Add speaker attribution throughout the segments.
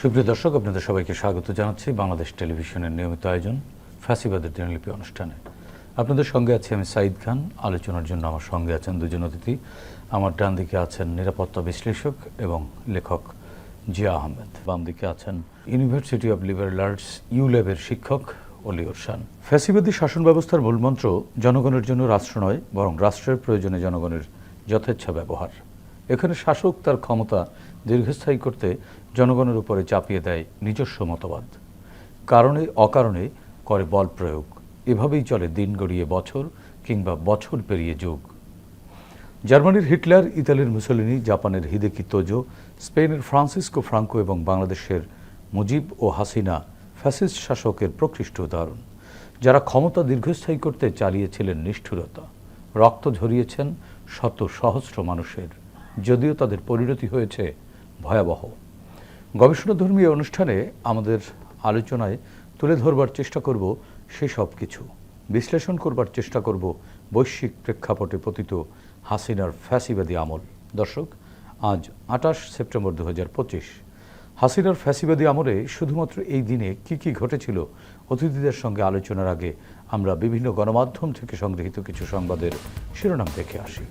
Speaker 1: সুপ্রিয় দর্শক, আপনাদের সবাইকে স্বাগত জানাচ্ছি বাংলাদেশ টেলিভিশনের নিয়মিত আয়োজন ফ্যাসিবাদের দিনলিপি অনুষ্ঠানে। আপনাদের সঙ্গে আছি আমি সাইদ খান। আলোচনার জন্য আমার সঙ্গে আছেন দুজন অতিথি। আমার ডান দিকে আছেন নিরাপত্তা বিশ্লেষক এবং লেখক জিয়া আহমেদ। বাম দিকে আছেন ইউনিভার্সিটি অব লিবারেল আর্টস ইউল্যাবের শিক্ষক অলিউর শান ফ্যাসিবাদী শাসন ব্যবস্থার মূলমন্ত্র জনগণের জন্য রাষ্ট্র নয়, বরং রাষ্ট্রের প্রয়োজনে জনগণের যথেচ্ছা ব্যবহার। এখানে শাসক তার ক্ষমতা দীর্ঘস্থায়ী করতে জনগণের উপরে চাপিয়ে দেয় নিজস্ব মতবাদ। কারণে অকারণে করে বল প্রয়োগ। এভাবেই চলে দিন গড়িয়ে বছর কিংবা বছর পেরিয়ে যুগ। জার্মানির হিটলার, ইতালির মুসলিনি, জাপানের হিদেকি তোজো, স্পেনের ফ্রান্সিসকো ফ্রাঙ্কো এবং বাংলাদেশের মুজিব ও হাসিনা ফ্যাসিস্ট শাসকের প্রকৃষ্ট উদাহরণ, যারা ক্ষমতা দীর্ঘস্থায়ী করতে চালিয়েছিলেন নিষ্ঠুরতা। রক্ত ঝরিয়েছেন শত সহস্র মানুষের। যদিও তাদের পরিণতি হয়েছে ভয়াবহ। গবেষণাধর্মী অনুষ্ঠানে আমাদের আলোচনায় তুলে ধরবার চেষ্টা করব সেসব কিছু। বিশ্লেষণ করবার চেষ্টা করব বৈশ্বিক প্রেক্ষাপটে পতিত হাসিনার ফ্যাসিবাদী আমল। দর্শক, আজ আঠাশ সেপ্টেম্বর দু হাজার পঁচিশ। হাসিনার ফ্যাসিবাদী আমলে শুধুমাত্র এই দিনে কি কি ঘটেছিল অতিথিদের সঙ্গে আলোচনার আগে আমরা বিভিন্ন গণমাধ্যম থেকে সংগৃহীত কিছু সংবাদের শিরোনাম দেখে আসি।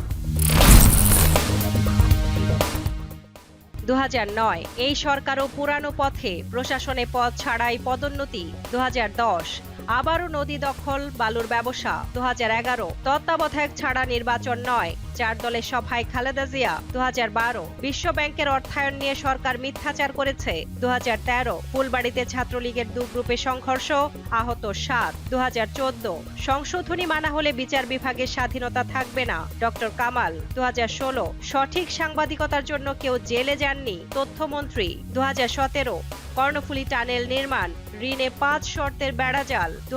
Speaker 2: দু হাজার নয়। এই সরকারও পুরানো পথে প্রশাসনে পদ ছাড়াই পদোন্নতি দু হাজার দশ। আবারও নদী দখল, বালুর ব্যবসা দু হাজার এগারো। তত্ত্বাবধায়ক ছাড়া নির্বাচন নয়। চার দলের সভায় খালেদা জিয়া দু হাজার বারো। বিশ্ব ব্যাংকের অর্থায়ন নিয়ে সরকার মিথ্যাচার করেছে দু হাজার তেরো। ফুলবাড়িতে ছাত্রলীগের দু গ্রুপে সংঘর্ষ, আহত সাত। দু হাজার চোদ্দ। সংশোধনী মানা হলে বিচার বিভাগের স্বাধীনতা থাকবে না। ডক্টর কামাল দু হাজার ষোলো। সঠিক সাংবাদিকতার জন্য কেউ জেলে যাননি, তথ্যমন্ত্রী দু হাজার সতেরো। কর্ণফুলী টানেল নির্মাণ ঋণে পাঁচ শর্তের বেড়াজাল দু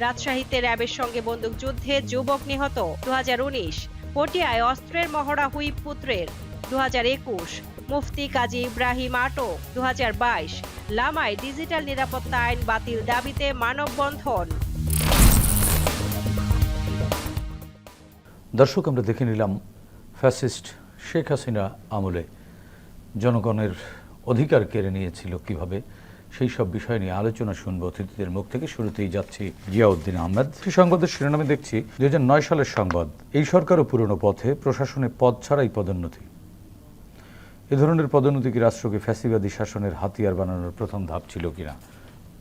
Speaker 2: রাজশাহীতে র্যাবের সঙ্গে বন্দুক যুদ্ধে যুবক নিহত দু পটিয়ায় অস্ত্রের মহড়া হুইপ পুত্রের, দুহাজার একুশ। মুফতি কাজী ইব্রাহিম আটক দু লামায় ডিজিটাল নিরাপত্তা আইন বাতিল দাবিতে মানববন্ধন।
Speaker 1: দর্শক, আমরা দেখে নিলাম ফ্যাসিস্ট শেখ হাসিনা আমলে জনগণের অধিকার কেড়ে নিয়েছিল কীভাবে। সেই সব বিষয় নিয়ে আলোচনা শুনব। অতিথিদের মুখ থেকে শুরুতেই যাচ্ছি জিয়াউদ্দিন আহমেদ। সংবাদের শিরোনামে দেখছি দুই সালের সংবাদ, এই সরকারও পুরনো পথে, প্রশাসনে পদ ছাড়াই পদোন্নতি। এ ধরনের পদোন্নতি কি রাষ্ট্রকে ফ্যাসিবাদী শাসনের হাতিয়ার বানানোর প্রথম ধাপ ছিল কিনা?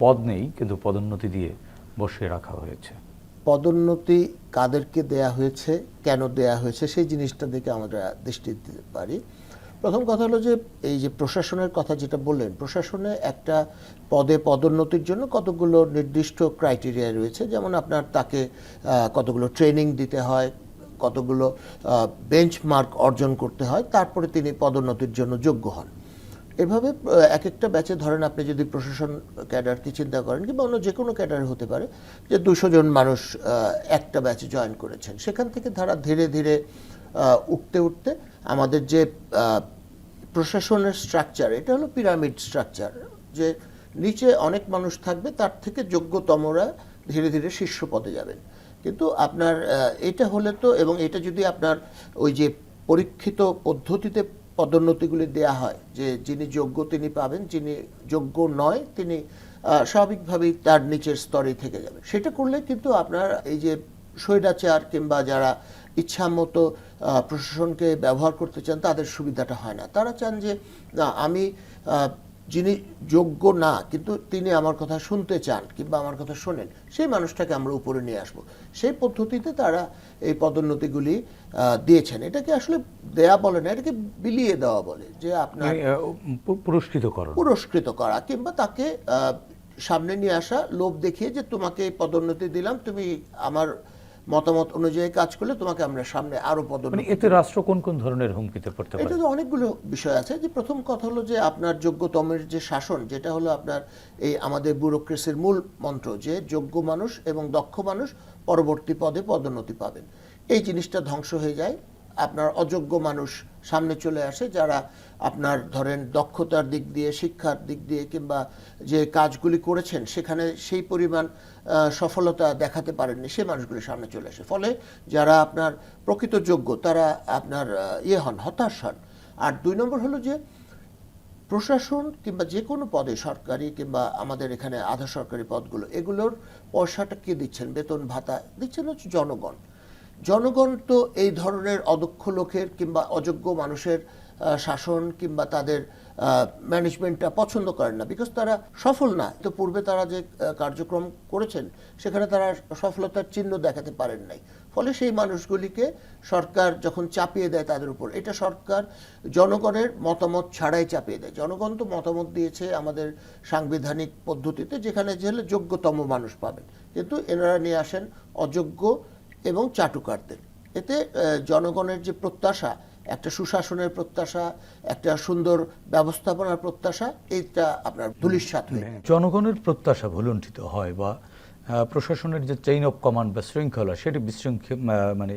Speaker 1: পদ নেই, কিন্তু পদোন্নতি দিয়ে বসে রাখা হয়েছে।
Speaker 3: পদোন্নতি কাদেরকে দেয়া হয়েছে, কেন দেয়া হয়েছে, সেই জিনিসটা দেখে আমরা দৃষ্টি দিতে পারি। প্রথম কথা হলো যে, এই যে প্রশাসনের কথা যেটা বললেন, প্রশাসনে একটা পদে পদোন্নতির জন্য কতগুলো নির্দিষ্ট ক্রাইটেরিয়া রয়েছে। যেমন আপনার তাকে কতগুলো ট্রেনিং দিতে হয়, কতগুলো বেঞ্চমার্ক অর্জন করতে হয়, তারপরে তিনি পদোন্নতির জন্য যোগ্য হন। এভাবে এক একটা ব্যাচে ধরেন আপনি যদি প্রশাসন ক্যাডারকে চিন্তা করেন কিংবা অন্য যে কোনো ক্যাডার হতে পারে, যে দুশো জন মানুষ একটা ব্যাচে জয়েন করেছেন, সেখান থেকে ধারা ধীরে ধীরে উঠতে উঠতে আমাদের যে প্রশাসনের স্ট্রাকচার এটা হলো পিরামিড স্ট্রাকচার যে নিচে অনেক মানুষ থাকবে, তার থেকে যোগ্যতমরা ধীরে ধীরে শীর্ষ পদে যাবেন। কিন্তু আপনার এটা হলে তো, এবং এটা যদি আপনার ওই যে পরীক্ষিত পদ্ধতিতে পদোন্নতিগুলি দেয়া হয়, যে যিনি যোগ্য তিনি পাবেন, যিনি যোগ্য নয় তিনি স্বাভাবিকভাবেই তার নিচের স্তরেই থেকে যাবেন। সেটা করলে কিন্তু আপনার এই যে স্বৈরাচার কিংবা যারা ইচ্ছা মতো প্রশাসনকে ব্যবহার করতে চান তাদের সুবিধাটা হয় না। তারা চান যে না আমি যিনি যোগ্য না কিন্তু তিনি আমার কথা শুনতে চান কিংবা আমার কথা শোনেন সেই মানুষটাকে আমরা উপরে নিয়ে আসব। সেই পদ্ধতিতে তারা এই পদোন্নতিগুলি আহ, দিয়েছেন। এটাকে আসলে দেয়া বলে না এটাকে বিলিয়ে দেওয়া বলে যে আপনার
Speaker 1: পুরস্কৃত করা।
Speaker 3: পুরস্কৃত করা কিংবা তাকে আহ, সামনে নিয়ে আসা লোভ দেখিয়ে যে তোমাকে এই পদোন্নতি দিলাম তুমি আমার মতামত অনুযায়ী কাজ করলে তোমাকে আমরা সামনে আরও
Speaker 1: মানে
Speaker 3: পদোন্নতি
Speaker 1: এতে রাষ্ট্র কোন কোন ধরনের হুমকিতে পড়তে পারে?
Speaker 3: এটা তো অনেকগুলো বিষয় আছে। যে প্রথম কথা হলো যে আপনার যোগ্যতমের যে শাসন যেটা হলো আপনার এই আমাদের ব্যুরোক্রেসির মূল মন্ত্র যে যোগ্য মানুষ এবং দক্ষ মানুষ পরবর্তী পদে পদোন্নতি পাবেন। এই জিনিসটা ধ্বংস হয়ে যায়। আপনার অযোগ্য মানুষ সামনে চলে আসে যারা আপনার ধরেন দক্ষতার দিক দিয়ে, শিক্ষার দিক দিয়ে কিংবা যে কাজগুলি করেছেন, সেখানে সেই পরিমাণ সফলতা দেখাতে পারেননি সে মানুষগুলি সামনে চলে আসে। ফলে যারা আপনার প্রকৃত যোগ্য, তারা আপনার ইয়ে হন, হতাশ হন। আর দুই নম্বর হলো যে প্রশাসন কিংবা যে কোনো পদে, সরকারি কিংবা আমাদের এখানে আধা সরকারি পদগুলো, এগুলোর পয়সাটা কে দিচ্ছেন? বেতন ভাতা দিচ্ছেন হচ্ছে জনগণ। জনগণ তো এই ধরনের অদক্ষ লোকের কিংবা অযোগ্য মানুষের শাসন কিংবা তাদের ম্যানেজমেন্টটা পছন্দ করেন না। বিকজ তারা সফল না। তো পূর্বে তারা যে কার্যক্রম করেছেন, সেখানে তারা সফলতার চিহ্ন দেখাতে পারেন নাই। ফলে সেই মানুষগুলিকে সরকার যখন চাপিয়ে দেয় তাদের উপর, এটা সরকার জনগণের মতামত ছাড়াই চাপিয়ে দেয়। জনগণ তো মতামত দিয়েছে আমাদের সাংবিধানিক পদ্ধতিতে, যেখানে হলে যোগ্যতম মানুষ পাবেন। কিন্তু এনারা নিয়ে আসেন অযোগ্য এবং চাটুকারদের। এতে জনগণের যে প্রত্যাশা একটা সুশাসনের প্রত্যাশা একটা সুন্দর ব্যবস্থাপনার প্রত্যাশা এইটা আপনার হয়ে
Speaker 1: জনগণের প্রত্যাশা ভুলুণ্ঠিত হয় বা প্রশাসনের যে চেইন অফ কমান্ড বা শৃঙ্খলা সেটি বিশৃঙ্খল মানে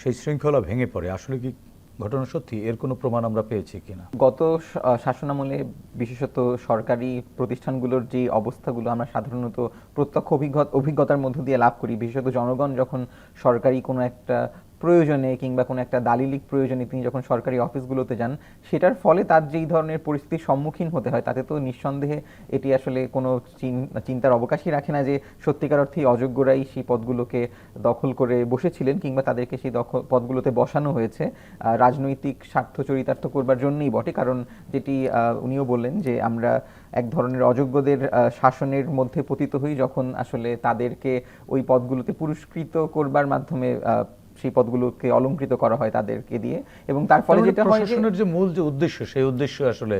Speaker 1: সেই শৃঙ্খলা ভেঙে পড়ে। আসলে কি ঘটনা সত্যি? এর কোনো প্রমাণ আমরা পেয়েছি কিনা?
Speaker 4: গত শাসনামলে বিশেষত সরকারি প্রতিষ্ঠানগুলোর যে অবস্থাগুলো আমরা সাধারণত প্রত্যক্ষ অভিজ্ঞতা অভিজ্ঞতার মধ্য দিয়ে লাভ করি। বিশেষত জনগণ যখন সরকারি কোনো একটা প্রয়োজনে কিংবা কোনো একটা দালিলিক প্রয়োজনে তিনি যখন সরকারি অফিসগুলোতে যান, সেটার ফলে তার যেই ধরনের পরিস্থিতির সম্মুখীন হতে হয়, তাতে তো নিঃসন্দেহে এটি আসলে কোনো চিন্তার অবকাশই রাখে না যে সত্যিকার অর্থেই অযোগ্যরাই সেই পদগুলোকে দখল করে বসেছিলেন কিংবা তাদেরকে সেই দখল পদগুলোতে বসানো হয়েছে। রাজনৈতিক স্বার্থ চরিতার্থ করবার জন্যই বটে। কারণ যেটি উনিও বললেন যে আমরা এক ধরনের অযোগ্যদের শাসনের মধ্যে পতিত হই যখন আসলে তাদেরকে ওই পদগুলোতে পুরস্কৃত করবার মাধ্যমে সেই পদগুলোকে অলঙ্কৃত করা হয় তাদেরকে দিয়ে। এবং তার ফলে যেটা হয় যে
Speaker 1: মূল যে উদ্দেশ্য সেই উদ্দেশ্য আসলে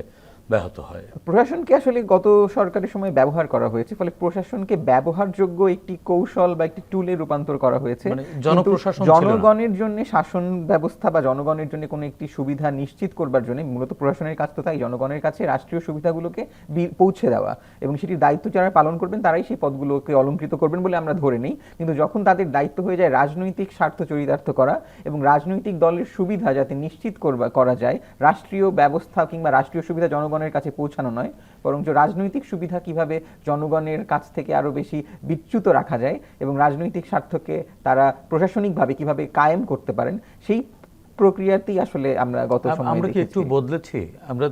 Speaker 1: ব্যাহত হয়।
Speaker 4: প্রশাসনকে আসলে গত সরকারের সময় ব্যবহার করা হয়েছে ফলে প্রশাসনকে ব্যবহারযোগ্য একটি কৌশল বা একটি টুলে রূপান্তর করা হয়েছে।
Speaker 1: মানে জনপ্রশাসন
Speaker 4: জনগণের জন্য শাসন ব্যবস্থা বা জনগণের জন্য কোনো একটি সুবিধা নিশ্চিত করবার জন্য মূলত প্রশাসনের কাজ তো তাই জনগণের কাছে রাষ্ট্রীয় সুবিধাগুলোকে পৌঁছে দেওয়া। এবং সেটির দায়িত্ব যারা পালন করবেন তারাই সেই পদগুলোকে অলঙ্কৃত করবেন বলে আমরা ধরে নিই। কিন্তু যখন তাদের দায়িত্ব হয়ে যায় রাজনৈতিক স্বার্থ চরিতার্থ করা এবং রাজনৈতিক দলের সুবিধা যাতে নিশ্চিত করবা করা যায় রাষ্ট্রীয় ব্যবস্থা কিংবা রাষ্ট্রীয় সুবিধা জনগণের কাছে পৌঁছানো নয় বরঞ্চ রাজনৈতিক সুবিধা কীভাবে জনগণের কাছ থেকে আরও বেশি বিচ্যুত রাখা যায় এবং রাজনৈতিক স্বার্থকে তারা প্রশাসনিকভাবে কীভাবে কায়েম করতে পারেন সেই প্রক্রিয়াতেই আসলে আমরা গত সময়ে
Speaker 1: আমরা কি একটু বদলেছি? আমরা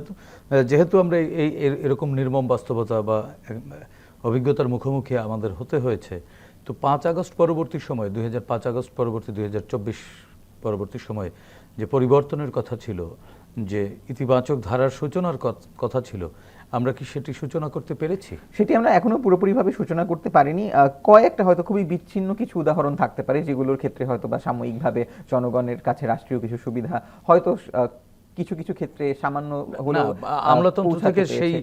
Speaker 1: যেহেতু আমরা এই এরকম নির্মম বাস্তবতা বা অভিজ্ঞতার মুখোমুখি আমাদের হতে হয়েছে তো পাঁচ আগস্ট পরবর্তী সময় দুই পাঁচ আগস্ট পরবর্তী দুই হাজার চব্বিশ পরবর্তী সময় যে পরিবর্তনের কথা ছিল যে ইতিবাচক ধারার সূচনার কথা ছিল, আমরা কি সেটি সূচনা করতে পেরেছি?
Speaker 4: সেটি আমরা এখনও পুরোপুরিভাবে সূচনা করতে পারিনি। কয়েকটা হয়তো খুবই বিচ্ছিন্ন কিছু উদাহরণ থাকতে পারে, যেগুলোর ক্ষেত্রে হয়তো বা সাময়িকভাবে জনগণের কাছে রাষ্ট্রীয় কিছু সুবিধা হয়তো কিছু কিছু ক্ষেত্রে সামান্য আহ,
Speaker 1: আমলাতন্ত্র থেকে সেই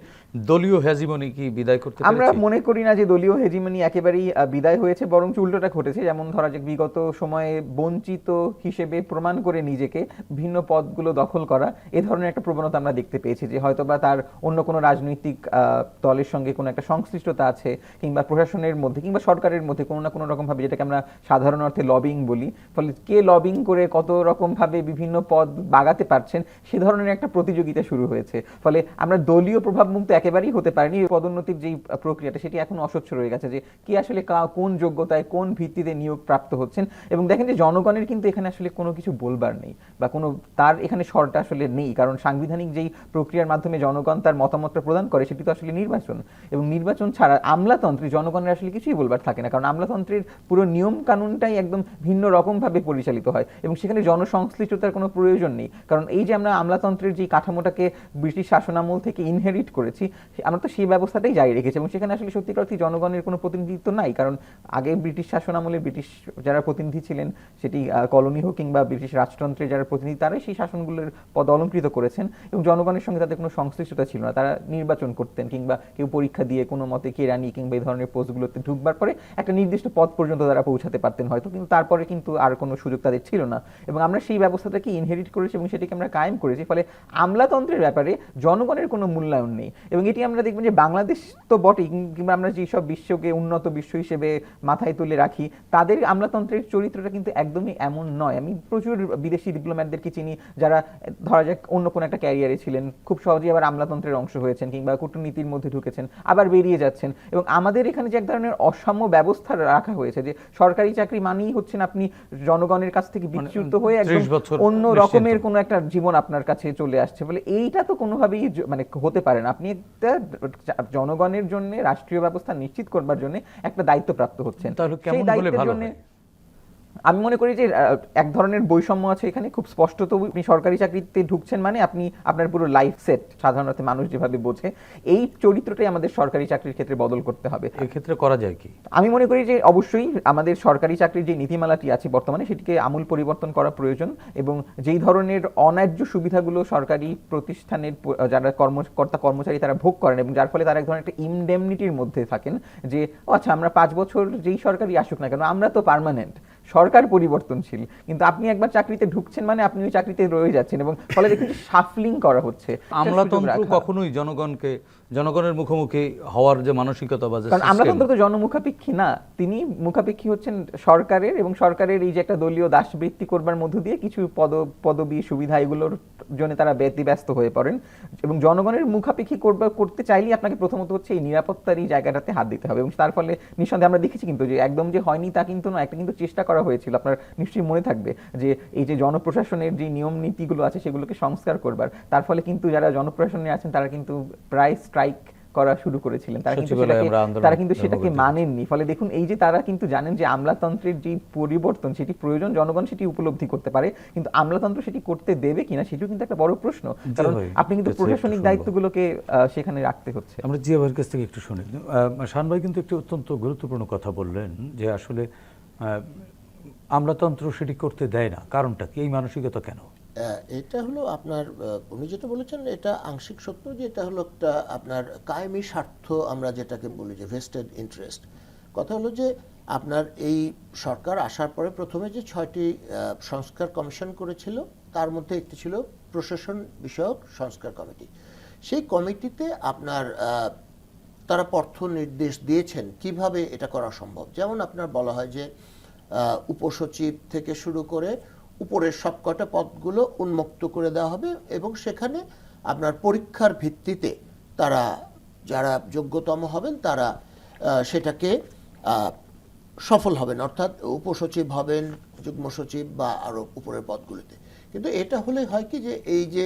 Speaker 1: দলীয় হ্যাজিমনি কি বিদায় করতে
Speaker 4: আমরা মনে করি না যে দলীয় হেজিমনি একেবারেই বিদায় হয়েছে বরং উল্টোটা ঘটেছে। যেমন ধরা যাক বিগত সময়ে বঞ্চিত হিসেবে প্রমাণ করে নিজেকে ভিন্ন পদগুলো দখল করা এ ধরনের একটা প্রবণতা আমরা দেখতে পেয়েছি যে হয়তোবা তার অন্য কোনো রাজনৈতিক আহ, দলের সঙ্গে কোনো একটা সংশ্লিষ্টতা আছে কিংবা প্রশাসনের মধ্যে কিংবা সরকারের মধ্যে কোনো না কোনো রকম ভাবে যেটাকে আমরা সাধারণ অর্থে লবিং বলি। ফলে কে লবিং করে কত রকম ভাবে বিভিন্ন পদ বাগাতে পারছেন সে ধরনের একটা প্রতিযোগিতা শুরু হয়েছে। ফলে আমরা দলীয় প্রভাব মুক্ত একেবারেই হতে পারিনি। পদোন্নতির যেই প্রক্রিয়াটা, সেটি এখন অস্বচ্ছ রয়ে গেছে যে কি আসলে কোন যোগ্যতায় কোন ভিত্তিতে নিয়োগ প্রাপ্ত হচ্ছেন। এবং দেখেন যে জনগণের কিন্তু এখানে আসলে কোনো কিছু বলবার নেই বা কোনো, তার এখানে স্বরটা আসলে নেই। কারণ সাংবিধানিক যেই প্রক্রিয়ার মাধ্যমে জনগণ তার মতামতটা প্রদান করে, সেটি তো আসলে নির্বাচন। এবং নির্বাচন ছাড়া আমলাতন্ত্রে জনগণের আসলে কিছুই বলবার থাকে না। কারণ আমলাতন্ত্রের পুরো নিয়ম কানুনটাই একদম ভিন্ন রকমভাবে পরিচালিত হয়। এবং সেখানে জনসংশ্লিষ্টতার কোনো প্রয়োজন নেই। কারণ এই যে আমরা আমলাতন্ত্রের যে কাঠামোটাকে ব্রিটিশ শাসনামল থেকে ইনহেরিট করেছি আমরা তো সেই ব্যবস্থাটাই জারি রেখেছি। এবং সেখানে আসলে সত্যিকার অর্থে জনগণের কোনো প্রতিনিধিত্ব নাই। কারণ আগে ব্রিটিশ শাসনামলে ব্রিটিশ যারা প্রতিনিধি ছিলেন, সেটি কলোনি হোক কিংবা ব্রিটিশ রাজতন্ত্রের যারা প্রতিনিধি, তারাই সেই শাসনগুলোর পদ অলঙ্কৃত করেছেন। এবং জনগণের সঙ্গে তাদের কোনো সংশ্লিষ্টতা ছিল না। তারা নির্বাচন করতেন কিংবা কেউ পরীক্ষা দিয়ে কোনো মতে কেরানি কিংবা এই ধরনের পোস্টগুলোতে ঢুকবার পরে একটা নির্দিষ্ট পদ পর্যন্ত তারা পৌঁছাতে পারতেন হয়তো। কিন্তু তারপরে কিন্তু আর কোনো সুযোগ তাদের ছিল না। এবং আমরা সেই ব্যবস্থাটাকে ইনহেরিট করেছি এবং সেটিকে আমরা কায়েম করেছি ফলে আমলাতন্ত্রের ব্যাপারে জনগণের কোনো মূল্যায়ন নেই। এবং এটি আমরা দেখবেন যে বাংলাদেশ তো বটেই কিংবা আমরা যেসব বিশ্বকে উন্নত বিশ্ব হিসেবে মাথায় তুলে রাখি তাদের আমলাতন্ত্রের চরিত্রটা কিন্তু একদমই এমন নয়। আমি প্রচুর বিদেশি ডিপ্লোম্যাটদেরকে চিনি যারা ধরা যাক অন্য কোনো একটা ক্যারিয়ারে ছিলেন খুব সহজেই আবার আমলাতন্ত্রের অংশ হয়েছেন কিংবা কূটনীতির মধ্যে ঢুকেছেন আবার বেরিয়ে যাচ্ছেন। এবং আমাদের এখানে যে এক ধরনের অসাম্য ব্যবস্থা রাখা হয়েছে যে সরকারি চাকরি মানেই হচ্ছেন আপনি জনগণের কাছ থেকে বিচ্যুত হয়ে একদম অন্য রকমের কোনো একটা জীবন আপনার কাছে চলে আসছে বলে এইটা তো কোনোভাবেই মানে হতে পারে না আপনি একটা জনগণের জন্য রাষ্ট্রীয় ব্যবস্থা নিশ্চিত করবার জন্য একটা দায়িত্বপ্রাপ্ত হচ্ছেন
Speaker 1: তাহলে কেমন
Speaker 4: সেই দায়িত্বের
Speaker 1: ভালো হয়?
Speaker 4: আমি মনে করি যে এক ধরনের বৈষম্য আছে এখানে। খুব স্পষ্ট তো আপনি সরকারি চাকরিতে ঢুকছেন মানে আপনি আপনার পুরো লাইফ সেট সাধারণত মানুষ যেভাবে বোঝে এই চরিত্রটাই আমাদের সরকারি চাকরির ক্ষেত্রে বদল করতে হবে।
Speaker 1: এক্ষেত্রে করা যায় কি?
Speaker 4: আমি মনে করি যে অবশ্যই আমাদের সরকারি চাকরির যে নীতিমালাটি আছে বর্তমানে সেটিকে আমূল পরিবর্তন করা প্রয়োজন এবং যেই ধরনের অন্যায্য সুবিধাগুলো সরকারি প্রতিষ্ঠানের যারা কর্মকর্তা কর্মচারী তারা ভোগ করেন এবং যার ফলে তারা এক ধরনের একটা ইমডেমনিটির মধ্যে থাকেন যে আচ্ছা আমরা পাঁচ বছর যেই সরকারি আসুক না কেন আমরা তো পার্মানেন্ট সরকার পরিবর্তনশীল। কিন্তু আপনি একবার চাকরিতে ঢুকছেন মানে আপনি ওই চাকরিতে রয়ে যাচ্ছেন এবং ফলে দেখুন সাফলিং করা হচ্ছে।
Speaker 1: আমলাতন্ত্র কখনোই জনগণকে জনগণের মুখোমুখি হওয়ার যে মানসিকতা বা
Speaker 4: কারণ আমরা
Speaker 1: system,
Speaker 4: তো জনমুখাপেক্ষী না তিনি মুখাপেক্ষী হচ্ছেন সরকারের এবং সরকারের এই যে একটা দলীয় দাসবৃত্তি করবার মধ্য দিয়ে কিছু পদ পদবি সুবিধা এগুলোর জন্য তারা ব্যতিব্যস্ত হয়ে পড়েন এবং জনগণের মুখাপেক্ষী করবার করতে চাইলেই আপনাকে প্রথমত হচ্ছে এই নিরাপত্তার এই জায়গাটাতে হাত দিতে হবে এবং তার ফলে নিঃসন্দেহে আমরা দেখেছি কিন্তু যে একদম যে হয়নি তা কিন্তু না একটা কিন্তু চেষ্টা করা হয়েছিল। আপনার নিশ্চয়ই মনে থাকবে যে এই যে জনপ্রশাসনের যে নিয়ম নীতিগুলো আছে সেগুলোকে সংস্কার করবার তার ফলে কিন্তু যারা জনপ্রশাসনে আছেন তারা কিন্তু প্রায় স্ট্রাইক করা শুরু করেছিলেন। তারা কিন্তু সেটাকে তারা কিন্তু সেটাকে মানেননি। ফলে দেখুন এই যে তারা কিন্তু জানেন যে আমলাতন্ত্রের যে পরিবর্তন সেটি প্রয়োজন জনগণ সেটি উপলব্ধি করতে পারে। কিন্তু আমলাতন্ত্র সেটি করতে দেবে কিনা সেটিও কিন্তু একটা বড় প্রশ্ন। কারণ আপনি কিন্তু প্রশাসনিক দায়িত্বগুলোকে আহ, সেখানে রাখতে হচ্ছে।
Speaker 1: আমরা জিয়া ভাইয়ের কাছ থেকে একটু শুনি। শান ভাই কিন্তু একটি অত্যন্ত গুরুত্বপূর্ণ কথা বললেন যে আসলে আহ, আমলাতন্ত্র সেটি করতে দেয় না। কারণটা কি? এই মানসিকতা কেন?
Speaker 3: এটা হলো আপনার উনি যেটা বলেছেন, এটা আংশিক সত্য যে এটা হলো একটা আপনার কায়েমি স্বার্থ আমরা যেটাকে বলি যে ভেস্টেড ইন্টারেস্ট কথা হলো যে আপনার এই সরকার আসার পরে প্রথমে যে ছয়টি সংস্কার কমিশন করেছিল, তার মধ্যে একটি ছিল প্রশাসন বিষয়ক সংস্কার কমিটি। সেই কমিটিতে আপনার তারা পথ নির্দেশ দিয়েছেন কীভাবে এটা করা সম্ভব। যেমন আপনার বলা হয় যে উপসচিব থেকে শুরু করে উপরের সবকটা পদগুলো উন্মুক্ত করে দেওয়া হবে এবং সেখানে আপনার পরীক্ষার ভিত্তিতে তারা যারা যোগ্যতম হবেন তারা সেটাকে সফল হবেন। অর্থাৎ উপসচিব হবেন, যুগ্ম সচিব বা আরও উপরের পদগুলিতে। কিন্তু এটা হলে হয় কি যে এই যে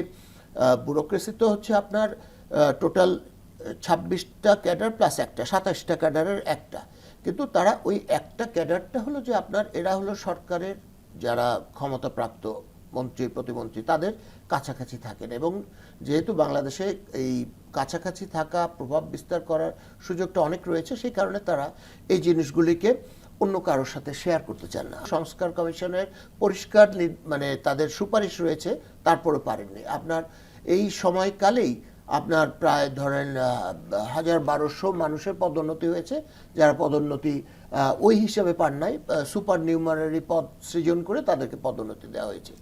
Speaker 3: ব্যুরোক্রেসি তো হচ্ছে আপনার টোটাল ছাব্বিশটা ক্যাডার প্লাস একটা, সাতাশটা ক্যাডারের একটা। কিন্তু তারা ওই একটা ক্যাডারটা হলো যে আপনার, এরা হলো সরকারের যারা ক্ষমতাপ্রাপ্ত মন্ত্রী, প্রতিমন্ত্রী, তাদের কাছাকাছি থাকেন এবং যেহেতু বাংলাদেশে এই কাছাকাছি থাকা, প্রভাব বিস্তার করার সুযোগটা অনেক রয়েছে, সেই কারণে তারা এই জিনিসগুলিকে অন্য কারোর সাথে শেয়ার করতে চান না। সংস্কার কমিশনের পরিষ্কার মানে তাদের সুপারিশ রয়েছে তারপরে পারেননি। আপনার এই সময়কালেই আপনার প্রায় ধরেন হাজার বারোশো মানুষের পদোন্নতি হয়েছে, যারা পদোন্নতি ওই হিসাবে পান নাই সুপার নিউমারারি পদ সৃজন করে তাদেরকে পদোন্নতি দেওয়া হয়েছে।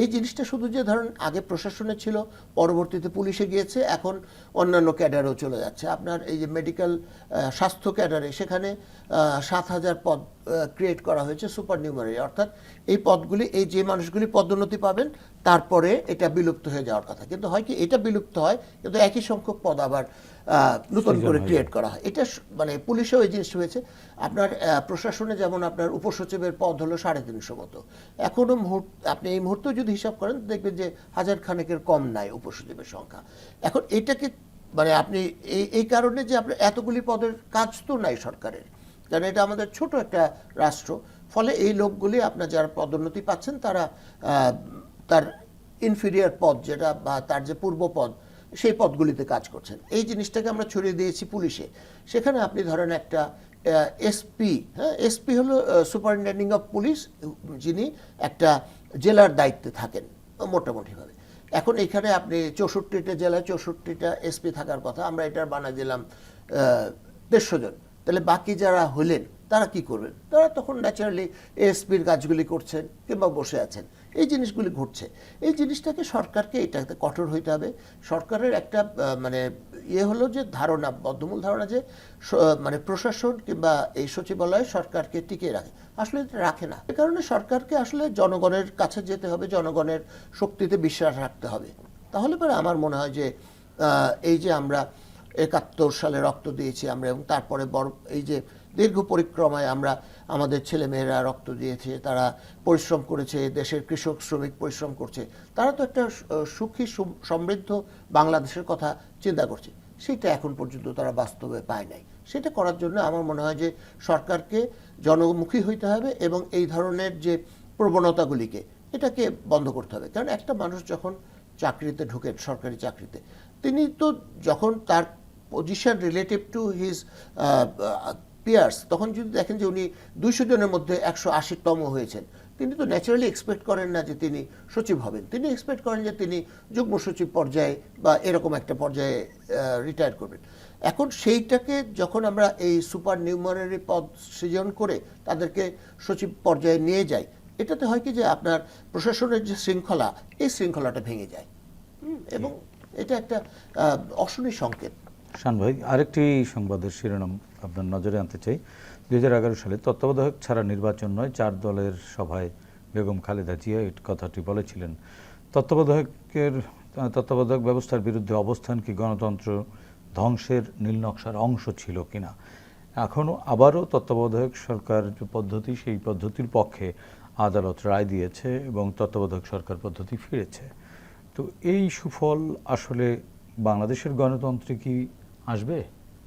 Speaker 3: এই জিনিসটা শুধু যে ধরেন আগে প্রশাসনে ছিল, পরবর্তীতে পুলিশে গিয়েছে, এখন অন্যান্য ক্যাডারেও চলে যাচ্ছে। আপনার এই যে মেডিকেল স্বাস্থ্য ক্যাডারে সেখানে সাত হাজার পদ ক্রিয়েট করা হয়েছে সুপার নিউমারারি অর্থাৎ এই পদগুলি, এই যে মানুষগুলি পদোন্নতি পাবেন, তারপরে এটা বিলুপ্ত হয়ে যাওয়ার কথা। কিন্তু হয় কি, এটা বিলুপ্ত হয়, কিন্তু একই সংখ্যক পদ আবার নতুন করে ক্রিয়েট করা হয়। এটা মানে পুলিশেও এই জিনিসটা হয়েছে। আপনার প্রশাসনে যেমন আপনার উপসচিবের পদ হলো সাড়ে তিনশো মতো। এখনও মুহূর্ত আপনি এই মুহূর্তে যদি হিসাব করেন দেখবেন যে হাজার খানেকের কম নাই উপসচিবের সংখ্যা। এখন এটাকে মানে আপনি এই এই কারণে যে আপনার এতগুলি পদের কাজ তো নাই সরকারের। কারণ এটা আমাদের ছোট একটা রাষ্ট্র। ফলে এই লোকগুলি আপনার যারা পদোন্নতি পাচ্ছেন তারা তার ইনফিরিয়ার পদ যেটা বা তার যে পূর্ব পদ সেই পদগুলিতে কাজ করছেন। এই জিনিসটাকে আমরা ছড়িয়ে দিয়েছি পুলিশে। সেখানে আপনি ধরেন একটা এসপি হ্যাঁ এসপি হলো সুপারিনটেন্ডিং অফ পুলিশ, যিনি একটা জেলার দায়িত্বে থাকেন, মোটামুটিভাবে। এখন এখানে আপনি চৌষট্টিটা জেলায় চৌষট্টিটা এসপি থাকার কথা, আমরা এটার বানা দিলাম দেড়শো জন। তাহলে বাকি যারা হলেন, তারা কি করবেন? তারা তখন ন্যাচারালি এসপির কাজগুলি করছেন কিংবা বসে আছেন। এই জিনিসগুলি ঘটছে। এই জিনিসটাকে সরকারকে এটাতে কঠোর হইতে হবে। সরকারের একটা মানে ইয়ে হলো যে ধারণা, বদ্ধমূল ধারণা যে মানে প্রশাসন কিংবা এই সচিবালয় সরকারকে টিকিয়ে রাখে। আসলে এটা রাখে না। এ কারণে সরকারকে আসলে জনগণের কাছে যেতে হবে, জনগণের শক্তিতে বিশ্বাস রাখতে হবে। তাহলে পরে আমার মনে হয় যে এই যে আমরা একাত্তর সালে রক্ত দিয়েছি আমরা এবং তারপরে বড়, এই যে দীর্ঘ পরিক্রমায় আমরা আমাদের ছেলেমেয়েরা রক্ত দিয়েছে, তারা পরিশ্রম করেছে, দেশের কৃষক, শ্রমিক পরিশ্রম করছে। তারা তো একটা সুখী সমৃদ্ধ বাংলাদেশের কথা চিন্তা করছে। সেটা এখন পর্যন্ত তারা বাস্তবে পায় নাই। সেটা করার জন্য আমার মনে হয় যে সরকারকে জনমুখী হইতে হবে এবং এই ধরনের যে প্রবণতাগুলিকে এটাকে বন্ধ করতে হবে। কারণ একটা মানুষ যখন চাকরিতে ঢুকে সরকারি চাকরিতে, তিনি তো যখন তার position relative to his peers তখন যদি দেখেন যে উনি দুইশো জনের মধ্যে একশো আশিতম হয়েছেন তিনি তো ন্যাচারালি এক্সপেক্ট করেন না যে তিনি সচিব হবেন। তিনি এক্সপেক্ট করেন যে তিনি যুগ্ম সচিব পর্যায়ে বা এরকম একটা পর্যায়ে রিটায়ার করবেন। এখন সেইটাকে যখন আমরা এই সুপার নিউমারারি পদ সৃজন করে তাদেরকে সচিব পর্যায়ে নিয়ে যাই এটাতে হয় কি যে আপনার প্রশাসনের যে শৃঙ্খলা এই শৃঙ্খলাটা ভেঙে যায়। এবং এটা একটা অশনি সংকেত।
Speaker 1: শান ভাই, আরেকটি সংবাদের শিরোনাম আপনার নজরে আনতে চাই। দু হাজার এগারো সালে তত্ত্বাবধায়ক ছাড়া নির্বাচন নয়, চার দলের সভায় বেগম খালেদা জিয়া এই কথাটি বলেছিলেন। তত্ত্বাবধায়কের, তত্ত্বাবধায়ক ব্যবস্থার বিরুদ্ধে অবস্থান কি গণতন্ত্র ধ্বংসের নীলনকশার অংশ ছিল কিনা? এখনও আবারও তত্ত্বাবধায়ক সরকার যে পদ্ধতি, সেই পদ্ধতির পক্ষে আদালত রায় দিয়েছে এবং তত্ত্বাবধায়ক সরকার পদ্ধতি ফিরেছে। তো এই সুফল আসলে বাংলাদেশের গণতন্ত্রে কি আসবে?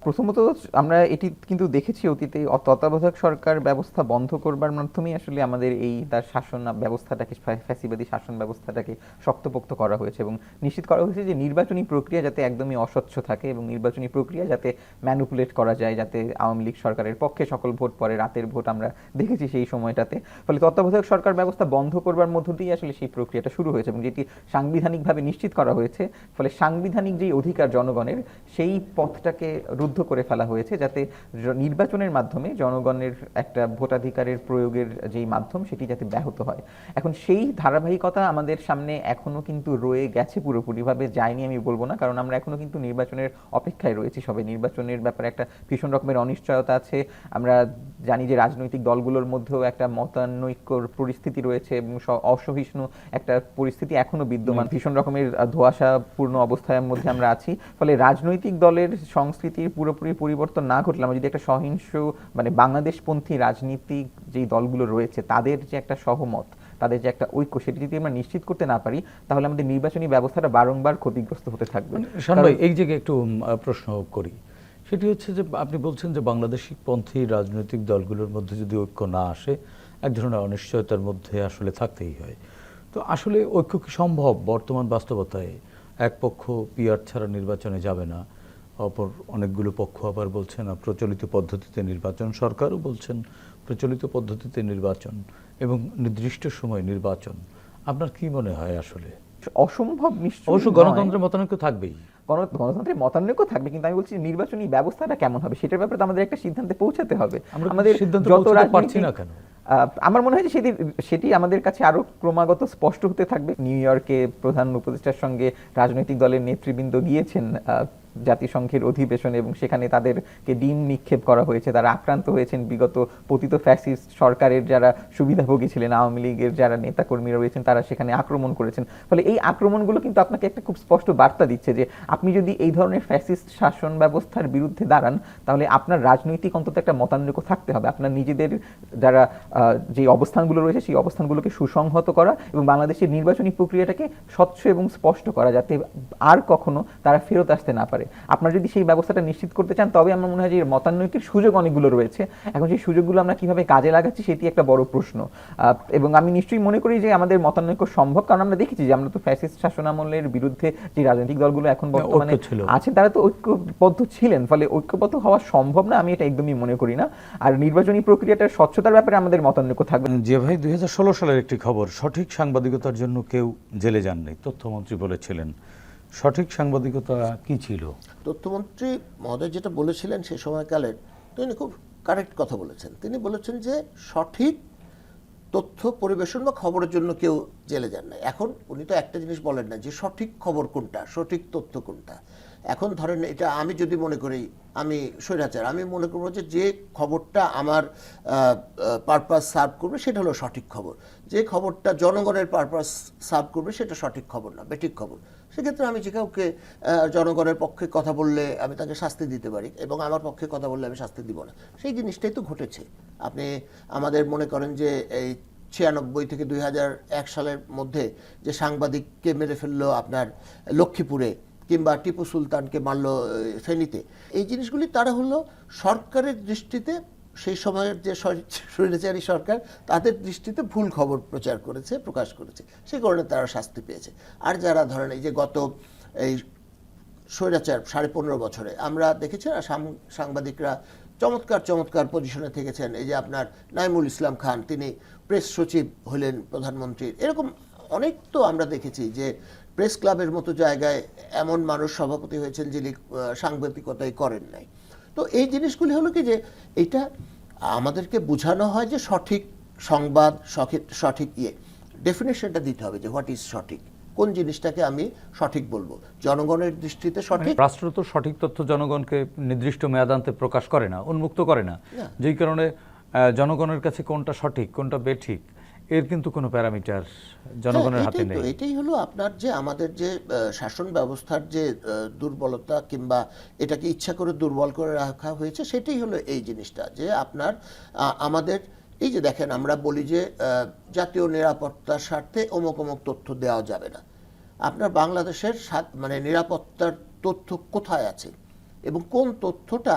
Speaker 4: প্রথমত আমরা এটি কিন্তু দেখেছি অতীতে তত্ত্বাবধায়ক সরকার ব্যবস্থা বন্ধ করবার মাধ্যমেই আসলে আমাদের এই তার শাসন ব্যবস্থাটাকে ফ্যাসিবাদী শাসন ব্যবস্থাটাকে শক্তপোক্ত করা হয়েছে এবং নিশ্চিত করা হয়েছে যে নির্বাচনী প্রক্রিয়া যাতে একদমই অস্বচ্ছ থাকে এবং নির্বাচনী প্রক্রিয়া যাতে ম্যানুপুলেট করা যায়, যাতে আওয়ামী লীগ সরকারের পক্ষে সকল ভোট পড়ে রাতের ভোট আমরা দেখেছি সেই সময়টাতে। ফলে তত্ত্বাবধায়ক সরকার ব্যবস্থা বন্ধ করবার মধ্য দিয়ে আসলে সেই প্রক্রিয়াটা শুরু হয়েছে এবং যেটি সাংবিধানিকভাবে নিশ্চিত করা হয়েছে। ফলে সাংবিধানিক যেই অধিকার জনগণের, সেই পথটাকে রুদ্ধ করে ফেলা হয়েছে যাতে নির্বাচনের মাধ্যমে জনগণের একটা ভোটাধিকারের প্রয়োগের যেই মাধ্যম সেটি যাতে ব্যাহত হয়। এখন সেই ধারাবাহিকতা আমাদের সামনে এখনও কিন্তু রয়ে গেছে পুরোপুরিভাবে যায়নি আমি বলব না কারণ আমরা এখনও কিন্তু নির্বাচনের অপেক্ষায় রয়েছি সবে। নির্বাচনের ব্যাপারে একটা ভীষণ রকমের অনিশ্চয়তা আছে। আমরা জানি যে রাজনৈতিক দলগুলোর মধ্যেও একটা মতানৈক্যর পরিস্থিতি রয়েছে এবং অসহিষ্ণু একটা পরিস্থিতি এখনও বিদ্যমান। ভীষণ রকমের ধোঁয়াশাপূর্ণ অবস্থার মধ্যে আমরা আছি। ফলে রাজনৈতিক দলের সংস্কৃতির পুরোপুরি পরিবর্তন না ঘটলে আমরা যদি একটা সহিংস মানে বাংলাদেশপন্থী রাজনীতিক যেই দলগুলো রয়েছে তাদের যে একটা সহমত তাদের যে একটা ঐক্য সেটি যদি আমরা নিশ্চিত করতে না পারি তাহলে আমাদের নির্বাচনী ব্যবস্থাটা বারংবার ক্ষতিগ্রস্ত হতে থাকবে।
Speaker 1: ভাই এই জায়গায় একটু প্রশ্ন করি সেটি হচ্ছে যে আপনি বলছেন যে বাংলাদেশি পন্থী রাজনৈতিক দলগুলোর মধ্যে যদি ঐক্য না আসে এক ধরনের অনিশ্চয়তার মধ্যে আসলে থাকতেই হয়। তো আসলে ঐক্য কি সম্ভব? বর্তমান বাস্তবতায় এক পক্ষ পিআর ছাড়া নির্বাচনে যাবে না অপর অনেকগুলো পক্ষ আবার বলছেন প্রচলিত পদ্ধতিতে নির্বাচন সরকারও বলছেন প্রচলিত পদ্ধতিতে নির্বাচন এবং নির্দিষ্ট সময় নির্বাচন। আপনার কি মনে হয় আসলে?
Speaker 4: অসম্ভব নিশ্চয়
Speaker 1: অবশ্য গণতন্ত্রের মতানৈক্য থাকবেই।
Speaker 4: গণতন্ত্রের মতানৈক্য থাকবে কিন্তু আমি বলছি নির্বাচনী ব্যবস্থাটা কেমন হবে সেটার ব্যাপারে আমাদের একটা সিদ্ধান্তে পৌঁছাতে হবে। আমাদের
Speaker 1: সিদ্ধান্তে
Speaker 4: যত
Speaker 1: পারছি না কেন?
Speaker 4: আমার মনে হয় যে সেটি সেটি আমাদের কাছে আরও ক্রমাগত স্পষ্ট হতে থাকবে। নিউ ইয়র্কে প্রধান উপদেষ্টার সঙ্গে রাজনৈতিক দলের নেতৃবৃন্দ গিয়েছেন জাতিসংঘের অধিবেশনে এবং সেখানে তাদেরকে ডিম নিক্ষেপ করা হয়েছে। তারা আক্রান্ত হয়েছেন। বিগত পতিত ফ্যাসিস্ট সরকারের যারা সুবিধাভোগী ছিলেন, আওয়ামী লীগের যারা নেতাকর্মীরা রয়েছেন, তারা সেখানে আক্রমণ করেছেন। ফলে এই আক্রমণগুলো কিন্তু আপনাকে একটা খুব স্পষ্ট বার্তা দিচ্ছে যে, আপনি যদি এই ধরনের ফ্যাসিস্ট শাসন ব্যবস্থার বিরুদ্ধে দাঁড়ান, তাহলে আপনার রাজনৈতিক অন্তত একটা মতানৈক্য থাকতে হবে। আপনার নিজেদের যারা যে অবস্থানগুলো রয়েছে, সেই অবস্থানগুলোকে সুসংহত করা এবং বাংলাদেশের নির্বাচনী প্রক্রিয়াটাকে স্বচ্ছ এবং স্পষ্ট করা, যাতে আর কখনো তারা ফেরত আসতে না পারে। আপনারা যদি সেই ব্যবস্থাটা নিশ্চিত করতে চান তবে আমার মনে হয় যে এর সুযোগ অনেকগুলো রয়েছে। এখন সেই সুযোগগুলো আমরা কীভাবে কাজে লাগাচ্ছি সেটি একটা বড় প্রশ্ন। এবং আমি নিশ্চয়ই মনে করি যে আমাদের মতানৈক্য সম্ভব কারণ আমরা দেখেছি যে আমরা তো ফ্যাসিস্ট শাসনামলের বিরুদ্ধে যে রাজনৈতিক দলগুলো এখন বর্তমানে
Speaker 1: ঐক্য ছিল।
Speaker 4: আছেন তারা তো ঐক্যবদ্ধ ছিলেন। ফলে ঐক্যবদ্ধ হওয়া সম্ভব না আমি এটা একদমই মনে করি না। আর নির্বাচনী প্রক্রিয়াটার স্বচ্ছতার ব্যাপারে আমাদের মতানৈক্য থাকবে
Speaker 1: যে ভাই দুই হাজার ষোলো সালের একটি খবর সঠিক সাংবাদিকতার জন্য কেউ জেলে যাননি তথ্যমন্ত্রী বলেছিলেন। সঠিক সাংবাদিকতা কি ছিল?
Speaker 3: তথ্যমন্ত্রী মহোদয় যেটা বলেছিলেন সে সময়কালের তিনি খুব কারেক্ট কথা বলেছেন। তিনি বলেছেন যে সঠিক তথ্য পরিবেশন বা খবরের জন্য কেউ জেলে যান না এখন উনি তো একটা জিনিস বলেন না যে সঠিক খবর কোনটা, সঠিক তথ্য কোনটা। এখন ধরেন এটা আমি যদি মনে করি, আমি স্বৈরাচার, আমি মনে করব যে যে খবরটা আমার পারপাস সার্ভ করবে সেটা হলো সঠিক খবর। যে খবরটা জনগণের পারপাস সার্ভ করবে সেটা সঠিক খবর না, বেঠিক খবর। সেক্ষেত্রে আমি যে কাউকে জনগণের পক্ষে কথা বললে আমি তাকে শাস্তি দিতে পারি এবং আমার পক্ষে কথা বললে আমি শাস্তি দিব না। সেই জিনিসটাই তো ঘটেছে। আপনি আমাদের মনে করেন যে এই ছিয়ানব্বই থেকে দুই সালের মধ্যে যে সাংবাদিককে মেরে ফেলল আপনার লক্ষ্মীপুরে কিংবা টিপু সুলতানকে মারল ফেনীতে, এই জিনিসগুলি তারা হলো সরকারের দৃষ্টিতে সেই সময়ের যে স্বৈ- স্বৈরাচারী সরকার, তাদের দৃষ্টিতে ভুল খবর প্রচার করেছে, প্রকাশ করেছে। সেই কারণে তারা শাস্তি পেয়েছে। আর যারা ধরেন এই যে গত এই স্বৈরাচার সাড়ে পনেরো বছরে, আমরা দেখেছি না সাংবাদিকরা চমৎকার চমৎকার পজিশনে থেকেছেন। এই যে আপনার নাইমুল ইসলাম খান, তিনি প্রেস সচিব হলেন প্রধানমন্ত্রীর। এরকম অনেক তো আমরা দেখেছি যে প্রেস ক্লাবের মতো জায়গায় এমন মানুষ সভাপতি হয়েছেন যিনি সাংবাদিকতাই করেন নাই। তো এই জিনিসগুলি হলো কি যে এটা আমাদেরকে বোঝানো হয় যে সঠিক সংবাদ সঠিক- ইয়ে। ডেফিনেশনটা দিতে হবে যে হোয়াট ইজ সঠিক? কোন জিনিসটাকে আমি সঠিক বলব? জনগণের দৃষ্টিতে সঠিক?
Speaker 1: রাষ্ট্র তো সঠিক তথ্য জনগণকে নির্দিষ্ট মেয়াদান্তে প্রকাশ করে না উন্মুক্ত করে না। যেই কারণে জনগণের কাছে কোনটা সঠিক কোনটা বেঠিক এর কিন্তু কোনো প্যারামিটার জনগণের
Speaker 3: হ্যাঁ,
Speaker 1: হাতে নেই।
Speaker 3: এটাই হলো আপনার যে আমাদের যে শাসন ব্যবস্থার যে দুর্বলতা কিংবা এটাকে ইচ্ছা করে দুর্বল করে রাখা হয়েছে সেটাই হলো এই জিনিসটা যে আপনার আমাদের এই যে দেখেন আমরা বলি যে জাতীয় নিরাপত্তার স্বার্থে অমুক অমুক তথ্য দেওয়া যাবে না। আপনার বাংলাদেশের মানে নিরাপত্তার তথ্য কোথায় আছে? এবং কোন তথ্যটা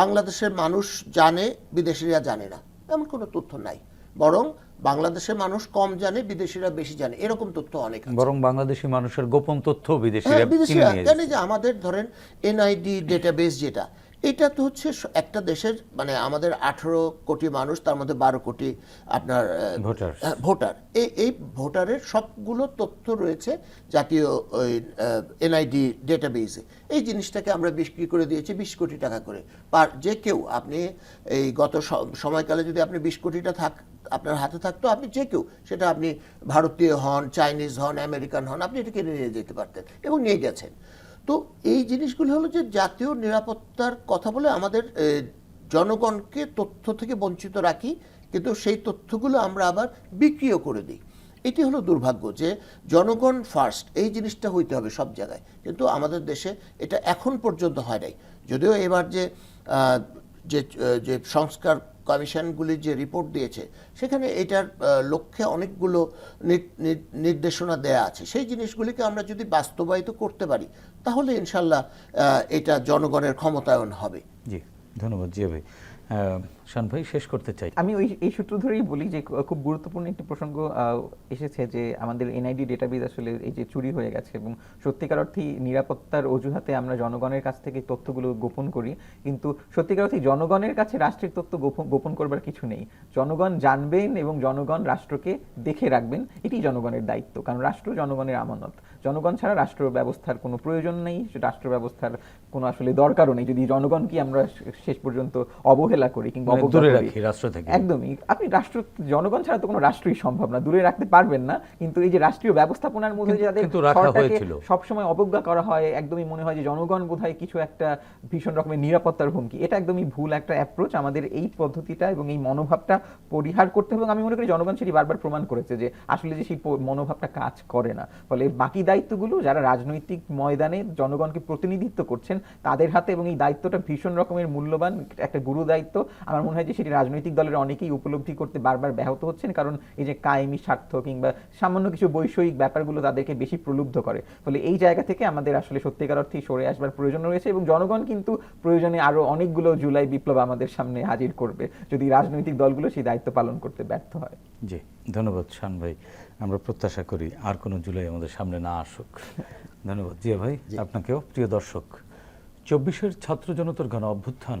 Speaker 3: বাংলাদেশের মানুষ জানে বিদেশিরা জানে না? এমন কোনো তথ্য নাই। বরং বাংলাদেশের মানুষ কম জানে বিদেশিরা বেশি জানে। এরকম তথ্য অনেক
Speaker 1: বরং বাংলাদেশি মানুষের গোপন তথ্য বিদেশিরা
Speaker 3: হ্যাঁ, জানে যে আমাদের ধরেন এনআইডি ডেটাবেস যেটা এটা তো হচ্ছে একটা দেশের মানে আমাদের আঠেরো কোটি মানুষ তার মধ্যে বারো কোটি আপনার
Speaker 1: ভোটার।
Speaker 3: ভোটার। এই এই ভোটারের সবগুলো তথ্য রয়েছে জাতীয় ওই এনআইডি ডেটাবেসে। এই জিনিসটাকে আমরা বিক্রি করে দিয়েছি বিশ কোটি টাকা করে। পার যে কেউ আপনি এই গত সময়কালে যদি আপনি বিশ কোটিটা থাক আপনার হাতে থাকতো আপনি যে কেউ সেটা আপনি ভারতীয় হন চাইনিজ হন আমেরিকান হন আপনি এটা কিনে নিয়ে যেতে পারতেন এবং নিয়ে গেছেন। তো এই জিনিসগুলো হলো যে জাতীয় নিরাপত্তার কথা বলে আমাদের জনগণকে তথ্য থেকে বঞ্চিত রাখি, কিন্তু সেই তথ্যগুলো আমরা আবার বিক্রিও করে দিই। এটি হলো দুর্ভাগ্য যে জনগণ ফার্স্ট এই জিনিসটা হইতে হবে সব জায়গায়। কিন্তু আমাদের দেশে এটা এখন পর্যন্ত হয় নাই। যদিও এবার যে যে যে সংস্কার কমিশনগুলি যে রিপোর্ট দিয়েছে, সেখানে এটার লক্ষ্যে অনেকগুলো নির্দেশনা দেয়া আছে। সেই জিনিসগুলিকে আমরা যদি বাস্তবায়িত করতে পারি তাহলে ইনশাল্লাহ এটা জনগণের ক্ষমতায়ন হবে।
Speaker 1: জি ধন্যবাদ জি ভাই। শান ভাই, শেষ করতে চাই।
Speaker 4: আমি ওই, এই সূত্র ধরেই বলি যে খুব গুরুত্বপূর্ণ একটি প্রসঙ্গ এসেছে যে আমাদের এনআইডি ডেটাবেস আসলে এই যে চুরি হয়ে গেছে এবং সত্যিকার অর্থেই নিরাপত্তার অজুহাতে আমরা জনগণের কাছ থেকে তথ্যগুলো গোপন করি। কিন্তু সত্যিকার অর্থে জনগণের কাছে রাষ্ট্রের তথ্য গোপন করবার কিছু নেই। জনগণ জানবেন এবং জনগণ রাষ্ট্রকে দেখে রাখবেন। এটি জনগণের দায়িত্ব, কারণ রাষ্ট্র জনগণের আমানত। জনগণ ছাড়া রাষ্ট্র ব্যবস্থার কোনো প্রয়োজন নেই রাষ্ট্র ব্যবস্থার কোনো আসলে দরকারও নেই। যদি জনগণকে আমরা শেষ পর্যন্ত অবহেলা করি কিংবা
Speaker 1: দূরে
Speaker 4: করি।
Speaker 1: রাখি রাষ্ট্র থেকে।
Speaker 4: একদমই। আপনি রাষ্ট্র জনগণ ছাড়া তো কোনো রাষ্ট্রই সম্ভব না। দূরে রাখতে পারবেন না। কিন্তু এই যে রাষ্ট্রীয় ব্যবস্থাপনার মধ্যে যাদের। সবসময় অবজ্ঞা করা হয় একদমই মনে হয় যে জনগণ বোধহয় কিছু একটা ভীষণ রকমের নিরাপত্তার হুমকি। এটা একদমই ভুল একটা অ্যাপ্রোচ আমাদের এই পদ্ধতিটা এবং এই মনোভাবটা পরিহার করতে হবে এবং আমি মনে করি জনগণ সেটি বারবার প্রমাণ করেছে যে আসলে যে সেই মনোভাবটা কাজ করে না। ফলে বাকি দায়িত্বগুলো যারা রাজনৈতিক ময়দানে জনগণকে প্রতিনিধিত্ব করছেন তাদের হাতে এবং এই দায়িত্বটা ভীষণ রকমের মূল্যবান একটা গুরু দায়িত্ব আমার মনে হয় যে সেটি রাজনৈতিক দলের অনেকেই উপলব্ধি করতে বারবার ব্যাহত হচ্ছেন কারণ এই যে কায়েমি স্বার্থ কিংবা সামান্য কিছু বৈষয়িক ব্যাপারগুলো তাদেরকে বেশি প্রলুব্ধ করে। ফলে এই জায়গা থেকে আমাদের আসলে সত্যিকার অর্থেই সরে আসবার প্রয়োজন রয়েছে এবং জনগণ কিন্তু প্রয়োজনে আরও অনেকগুলো জুলাই বিপ্লব আমাদের সামনে হাজির করবে যদি রাজনৈতিক দলগুলো সেই দায়িত্ব পালন করতে ব্যর্থ হয়।
Speaker 1: জি ধন্যবাদ শান ভাই। আমরা প্রত্যাশা করি আর কোনো জুলাই আমাদের সামনে না আসুক। ধন্যবাদ। জিয়া ভাই আপনাকেও প্রিয় দর্শক চব্বিশের ছাত্র জনতার গণ অভ্যুত্থান